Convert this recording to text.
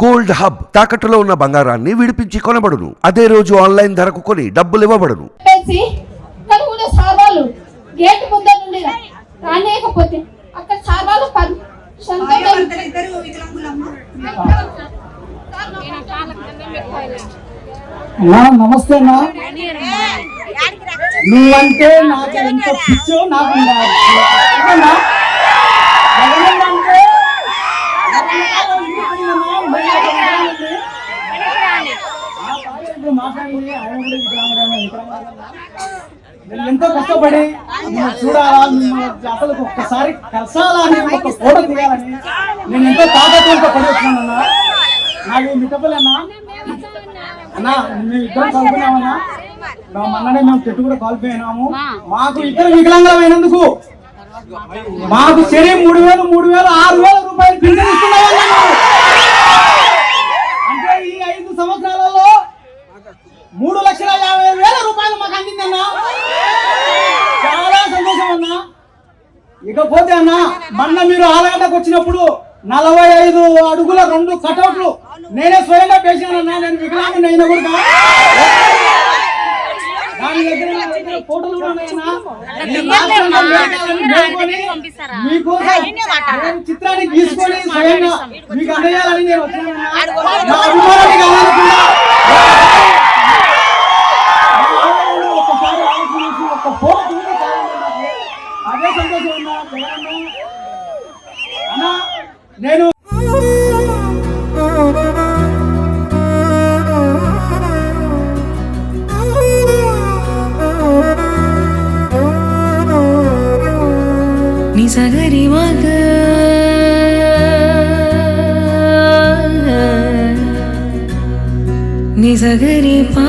Gold hub తాకట్టులో ఉన్న బంగారాన్ని విడిపించి కొనబడును. అదే రోజు ఆన్లైన్ ధరకు కొని డబ్బులు ఇవ్వబడును. గేట్ ముందర నుండి రానేయకపోతే అక్కడ సార్ వాళ్ళు నమస్తే నా నువ్వంటే నాకు ఎంత పిచ్చో నాకు ఎంతో కష్టపడి నిన్ను చూడాలా అసలు ఒక్కసారి కలసాలా అని ఒక ఫోటో తీయాలని నేను ఎంతో తాపత్రయంతో పడి నాకు మిట్టపలేనా అన్నా మేము ఇద్దరం చదువుకున్నామన్నా. మా మొన్ననే మేము చెట్టు కూడా కాల్పోయినాము. మాకు ఇద్దరు వికలాంగులమైనందుకు మాకు శరీరం మూడు వేలు మూడు వేలు ఆరు వేల రూపాయలు పిల్లలు ఇస్తున్నామన్నా మేము. అంటే ఈ ఐదు సంవత్సరాలలో మూడు లక్షల యాభై వేల రూపాయలు మాకు అందిందన్నా చాలా సంతోషం అన్నా ఇకపోతే అన్న మొన్న మీరు ఆలగడ్డకు వచ్చినప్పుడు నలభై ఐదు అడుగుల రెండు కటౌట్లు నేనే స్వయంగా పేసానన్నా నేను వికలాంగుని అయినా కూడా దాని దగ్గర ఫోటోలు మీకోసం నేను చిత్రాన్ని గీసుకొని స్వయంగా మీకు అందజేయాలని నేను వచ్చానన్నా. నేను నిసగరి మగ నిసగరి పా.